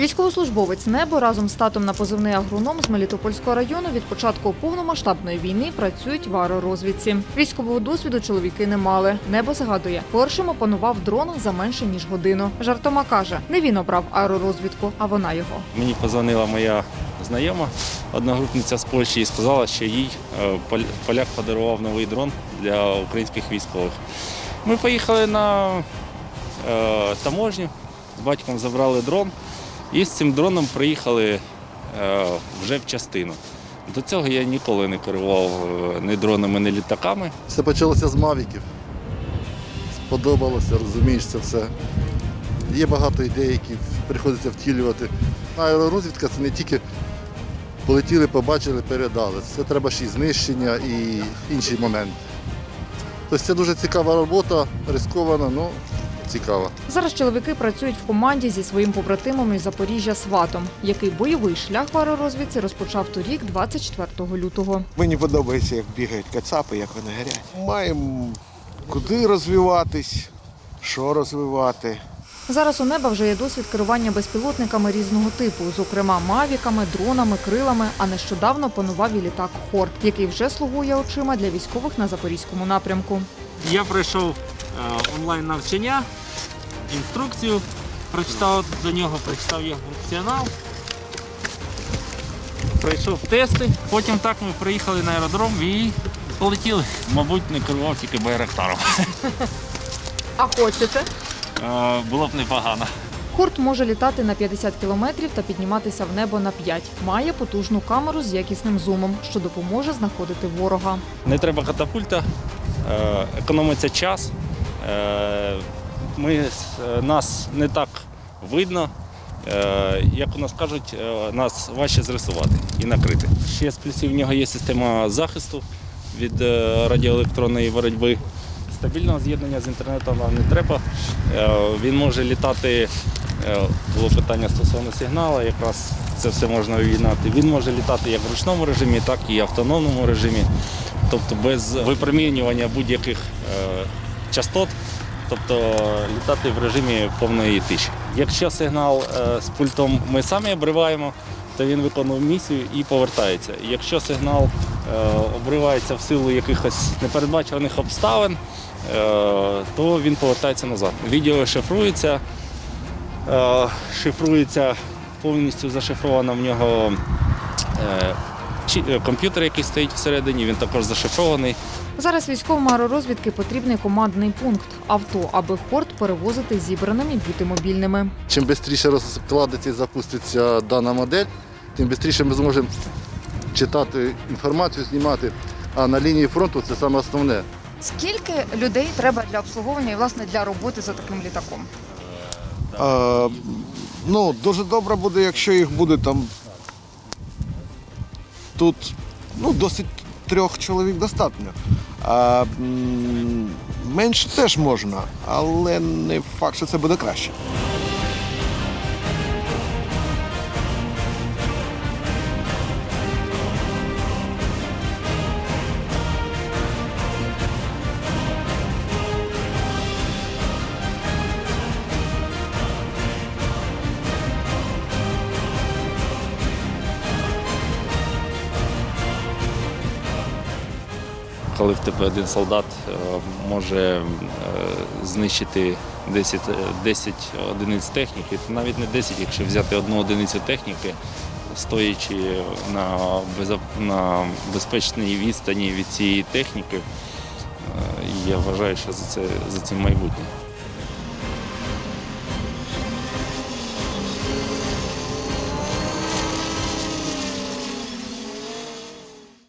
Військовослужбовець небо разом з татом на позивний агроном з Мелітопольського району від початку повномасштабної війни працюють в аеророзвідці. Військового досвіду чоловіки не мали. Небо згадує, першим опанував дрон за менше ніж годину. Жартома каже, не він обрав аеророзвідку, а вона його. Мені позвонила моя знайома, одногрупниця з Польщі, і сказала, що їй е, поляк подарував новий дрон для українських військових. Ми поїхали на е, таможню, з батьком забрали дрон і з цим дроном приїхали е, вже в частину. До цього я ніколи не керував е, ні дронами, ні літаками. Все почалося з мавіків. Сподобалося, розумієш це все. Є багато ідей, які приходиться втілювати. Аеророзвідка це не тільки полетіли, побачили, передали. Це треба ще й знищення і інші моменти. Тобто це дуже цікава робота, рискована, але цікава. Зараз чоловіки працюють в команді зі своїм побратимом із Запоріжжя Сватом, який бойовий шлях в аеророзвідці розпочав торік, 24 лютого. Мені подобається, як бігають кацапи, як вони горять. Маємо куди розвиватись, що розвивати. Зараз у неба вже є досвід керування безпілотниками різного типу, зокрема мавіками, дронами, крилами. А нещодавно панував і літак Хорт, який вже слугує очима для військових на запорізькому напрямку. Я пройшов е, онлайн навчання, інструкцію, прочитав до нього, прочитав його функціонал. Пройшов тести, потім так ми приїхали на аеродром і полетіли. Мабуть, не керував тільки Байрактаром. А хочете? Е, Було б непогано. Хорт може літати на 50 кілометрів та підніматися в небо на 5. Має потужну камеру з якісним зумом, що допоможе знаходити ворога. Не треба катапульта, е, економиться час. Ми, е, нас не так видно. Е, Як у нас кажуть, е, нас важче зрисувати і накрити. Ще з плюсів в нього є система захисту від радіоелектронної боротьби. Стабільного з'єднання з інтернетом нам не треба. Він може літати, було питання стосовно сигналу, якраз це все можна увігнати. Він може літати як в ручному режимі, так і в автономному режимі, тобто без випромінювання будь-яких частот, тобто літати в режимі повної тиші. Якщо сигнал е, з пультом ми самі обриваємо, то він виконує місію і повертається. Якщо сигнал е, обривається в силу якихось непередбачуваних обставин, е, то він повертається назад. Відео шифрується, шифрується повністю зашифровано в нього комп'ютер, який стоїть всередині, він також зашифрований. Зараз військовим аеророзвідки потрібний командний пункт авто, аби Хорт перевозити зібраним і бути мобільними. Чим швидше розкладеться і запуститься дана модель, тим швидше ми зможемо читати інформацію, знімати. А на лінії фронту це саме основне. Скільки людей треба для обслуговування і власне для роботи за таким літаком? Е, ну, дуже добре буде, якщо їх буде там тут ну, досить трьох чоловік достатньо. А, менше теж можна, але не факт, що це буде краще. Коли в тебе один солдат е, може е, знищити 10, е, 10 одиниць техніки, то навіть не 10, якщо взяти одну одиницю техніки, стоячи на, на безпечній відстані від цієї техніки, е, я вважаю, що за це за цим майбутнє.